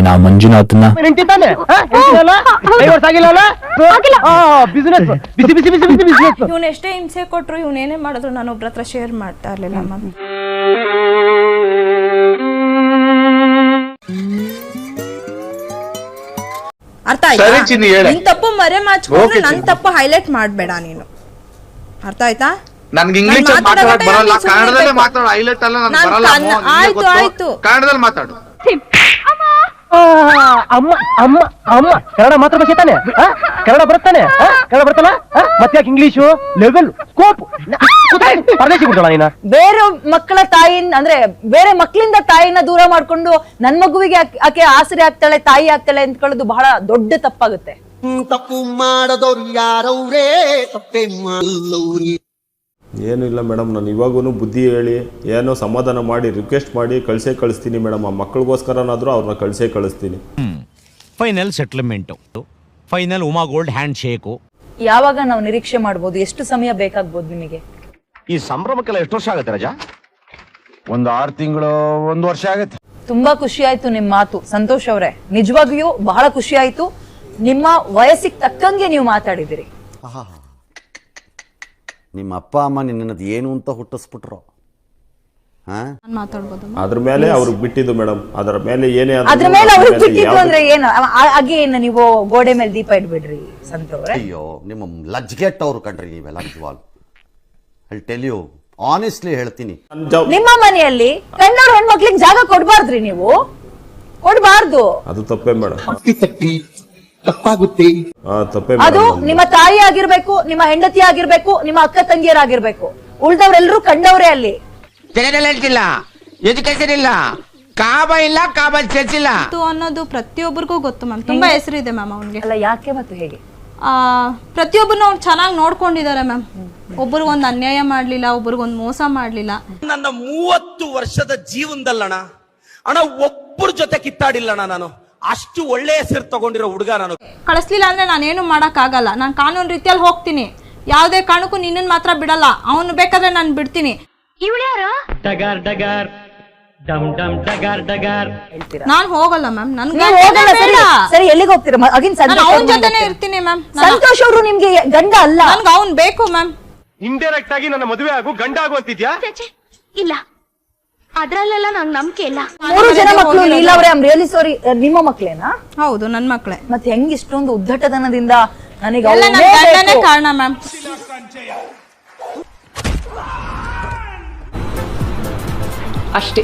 ನೀನ್ ಆ ಮಂಜುನಾಥ್ನ ಇವ್ನು ಎಷ್ಟೇ ಹಿಂಸೆ ಕೊಟ್ರು ಇವ್ನು ಏನೇ ಮಾಡಿದ್ರು ನಾನು ಒಬ್ರ ಹತ್ರ ಶೇರ್ ಮಾಡ್ತಾ ಇರ್ಲಿಲ್ಲ ಮ್ಯಾಮ್ ಅರ್ಥ ಸರಿ ಆಯ್ತಾ ಚಿನ್ನಿ, ಹೇಳೆ. ನಿನ್ ತಪ್ಪು ಮರೆ ಮಾಚ್ಕೊಂಡ್ರೆ Okay, ನನ್ ಚಿನ್ನಿ. ತಪ್ಪು ಹೈಲೈಟ್ ಮಾಡ್ಬೇಡ ನೀನು. ಅರ್ಥ ಆಯ್ತಾ? ನನ್ಗೆ ಇಂಗ್ಲಿಷ್ ನಾನ್ ಮಾತಾಡಕ್ ಬರಲ್ಲ. time ಕನ್ನಡದಲ್ಲೇ ಮಾತಾಡೋ. ಹೈಲೈಟ್ ಅಲ್ಲ ನನ್ಗೆ ನಾನ್ ಬರಲ್ಲ. ಕನ್ನ- ಅಮ್ಮೋ, ನಿನ್ಗೆ ಆಯ್ತು, ಗೊತ್ತು. ಆಯ್ತು. ಕನ್ನಡದಲ್ಲಿ ಮಾತಾಡು. ಅಮ್ಮ ಅಮ್ಮ ಅಮ್ಮ. ಕನ್ನಡ ಮಾತ್ರ ಭಾಷೆ ತಾನೆ? ಕನ್ನಡ ಬರುತ್ತಾನೆ? ಆ? ಕನ್ನಡ ಬರ್ತಲ್ಲ ಮತ್ತೆ ಯಾಕೆ ಇಂಗ್ಲಿಷು? ಲೆವೆಲ್ ಸ್ಕೋಪ್ ಪರದೇಶಿ ನೀನ. ಬೇರೆ ಮಕ್ಕಳ ತಾಯಿನ ಅಂದ್ರೆ ಬೇರೆ ಮಕ್ಕಳಿಂದ ತಾಯಿನ ದೂರ ಮಾಡ್ಕೊಂಡು ನನ್ ಮಗುವಿಗೆ ಆಕೆ ಆಸರೆ ಆಗ್ತಾಳೆ ತಾಯಿ ಆಗ್ತಾಳೆ ಅಂದ್ಕೊಳ್ಳೋದು ಬಹಳ ದೊಡ್ಡ ತಪ್ಪಾಗುತ್ತೆ. ತಪ್ಪು ಮಾಡದವ್ರು ಯಾರವ್ರೇ? ತಪ್ಪೇ ಮಾಡಲ್ಲವ್ರಿ? ಏನೂ ಇಲ್ಲ ಮೇಡಮ್ ನಾನು ಇವಾಗೂ ಬುದ್ಧಿ ಹೇಳಿ ಏನೋ ಸಮಾಧಾನ ಮಾಡಿ ರಿಕ್ವೆಸ್ಟ್ ಮಾಡಿ ಕಳಿಸೇ ಕಳಿಸ್ತೀನಿ ಮೇಡಮ್ ಆ ಮಕ್ಕಳಿಗೋಸ್ಕರನಾದರೂ ಅವ್ರನ್ನ ಕಳಿಸೇ ಕಳಿಸ್ತೀನಿ. Final settlement final Uma gold handshake ಯಾವಾಗ ನಾವು ನಿರೀಕ್ಷೆ ಮಾಡ್ಬೋದು? ಎಷ್ಟು ಸಮಯ ಬೇಕಾಗ್ಬೋದು ನಿಮಗೆ? ಈ ಸಂಭ್ರಮಕ್ಕೆಲ್ಲ ಎಷ್ಟು ವರ್ಷ ಆಗುತ್ತೆ ರಜಾ? ಒಂದು ಆರು ತಿಂಗಳು ಒಂದು ವರ್ಷ ಆಗುತ್ತೆ. ತುಂಬಾ ಖುಷಿ ಆಯ್ತು ನಿಮ್ ಮಾತು. ಸಂತೋಷ್ ಅವರೇ ನಿಜವಾಗಿಯೂ ಬಹಳ ಖುಷಿ ಆಯ್ತು. ನಿಮ್ಮ ವಯಸ್ಸಿಗೆ ತಕ್ಕಂಗೆ ನೀವು ಮಾತಾಡಿದಿರಿ. ನಿಮ್ಮ ಅಪ್ಪ ಅಮ್ಮ ನಿನ್ನದು ಏನು ಅಂತ ಹುಟ್ಟಿಸ್ಬಿಟ್ರು. ಹಾ? ಮಾತಾಡ್ಬೋದು ಅದ್ರ ಮೇಲೆ ಅವ್ರಿಗೆ ಬಿಟ್ಟಿದ್ದು ಮೇಡಮ್ ಅದರ ಮೇಲೆ ಏನೇ ಆದ್ರೂ ಅದ್ರ ಮೇಲೆ ಅದ್ರ ಮೇಲೆ ಬಿಟ್ಟಿದ್ದು ಯಾವ್ದು- ಅಂದ್ರೆ ಏನು ನೀವು ಗೋಡೆ ಮೇಲೆ ದೀಪ ಇಡ್ಬಿಡ್ರಿ ಸಂತವ್ರೆ ಅಯ್ಯೋ ನಿಮ್ಮ ಲಜ್ಗೆಟ್ಟವ್ರು ಕಣ್ರಿ ನೀವೆಲ್ಲ ನಿಜವಾಗ್ಲು. ಐ ಟೆಲ್ ಯು ಆನೆಸ್ಟ್ಲಿ ಹೇಳ್ತೀನಿ. ನಿಮ್ಮ ಮನೆಯಲ್ಲಿ ಕನ್ನಡ ಹೆಣ್ಮಕ್ಳಿಗೆ ಜಾಗ ಕೊಡ್ಬಾರ್ದ್ರಿ ನೀವು? ಕೊಡ್ಬಾರ್ದು. ಅದು ತಪ್ಪೇ ಮೇಡಮ್ ತಪ್ಪೇ ಅದು ನಿಮ್ಮ ತಾಯಿ ಆಗಿರ್ಬೇಕು ನಿಮ್ಮ ಹೆಂಡತಿ ಆಗಿರ್ಬೇಕು ನಿಮ್ಮ ಅಕ್ಕ ತಂಗಿಯರಾಗಿರ್ಬೇಕು. ಉಳ್ದವ್ರೆಲ್ರೂ ಕಂಡವ್ರೆ ಅಲ್ಲಿ. ಎಜುಕೇಶನ್ ಇಲ್ಲ. ಕಾಬ ಇಲ್ಲ ಕಾಬ ಚರ್ಚ್ ಇಲ್ಲ. ಗೊತ್ತು ಅನ್ನೋದು ಪ್ರತಿಯೊಬ್ಬರಿಗೂ ಗೊತ್ತು ಮ್ಯಾಮ್. ತುಂಬಾ ಹೆಸರಿದೆ ಮ್ಯಾಮ್ ಅವ್ನಿಗೆ. ಅಲ್ಲ ಯಾಕೆ ಮತ್ತು ಹೇಗೆ? ಪ್ರತಿಯೊಬ್ಬರನ್ನ ಅವ್ನು ಚೆನ್ನಾಗಿ ನೋಡ್ಕೊಂಡಿದ್ದಾರೆ ಮ್ಯಾಮ್. ಒಬ್ರಿಗೊಂದು ಅನ್ಯಾಯ ಮಾಡ್ಲಿಲ್ಲ ಒಬ್ರಿಗೊಂದು ಮೋಸ ಮಾಡ್ಲಿಲ್ಲ. ನನ್ನ ಮೂವತ್ತು ವರ್ಷದ ಜೀವನದಲ್ಲಣ ಅಣ್ಣ ಒಬ್ಬರ ಜೊತೆ ಕಿತ್ತಾಡಿಲ್ಲಣ್ಣ ನಾನು. ಅಷ್ಟು ಒಳ್ಳೆ ಹೆಸರು ತಗೊಂಡಿರೋ ಹುಡುಗ ನಾನು. ಕಳಿಸ್ಲಿಲ್ಲ ಅಂದ್ರೆ ನಾನೇನು ಮಾಡಕ್ ಆಗಲ್ಲ ನಾನು ಕಾನೂನು ರೀತಿಯಲ್ಲಿ ಹೋಗ್ತೀನಿ. ಯಾವುದೇ ಕಾರಣಕ್ಕೂ ನಿನ್ನನ್ ಮಾತ್ರ ಬಿಡಲ್ಲ. ಅವನು ಬೇಕಾದ್ರೆ ನಾನು ಬಿಡ್ತೀನಿ. ನಾನು ಹೋಗಲ್ಲ ಮ್ಯಾಮ್. ನನ್ಗೆ ನೀವು ಹೋಗಲ್ಲ ಸರಿ ಸರಿ ಎಲ್ಲಿಗೆ ಹೋಗ್ತೀರಾ? ಅಗಿನ್ ಸಂತೋಷ್ ಅವನ ಜೊತೆನೆ ಇರ್ತೀನಿ ಮ್ಯಾಮ್. ಸಂತೋಷ್ ಅವರು ನಿಮ್ಗೆ ಗಂಡ ಅಲ್ಲ. ನನ್ಗೆ ಅವ್ನ್ ಬೇಕು ಮ್ಯಾಮ್. ಇಂಡೈರೆಕ್ಟ್ ಆಗಿ ನನ್ನ ಮದುವೆ ಆಗು ಗಂಡ ಆಗು ಅಂತಿದ್ಯಾ? ಇಲ್ಲ. ಅದ್ರಲ್ಲೆಲ್ಲ ನಂಗೆ ನಂಬಿಕೆ ಇಲ್ಲ. ಮೂರು ಜನ ಮಕ್ಕಳು ಲೀಲಾ ಅವರೇ ಐಮ್ ರಿಯಲಿ ಸಾರಿ ನಿಮ್ಮ ಮಕ್ಕಳೇನಾ ಹೌದು ನನ್ ಮಕ್ಳೆ. ಮತ್ತೆ ಹೆಂಗ್ ಇಷ್ಟೊಂದು ಉದ್ದಟತನದಿಂದ ನನಗೆ ಎಲ್ಲ ಅವ್ನೇ ಗಂಡನೇ ಬೇಕು. ಕಾರಣ ಮ್ಯಾಮ್ ಅಷ್ಟೇ.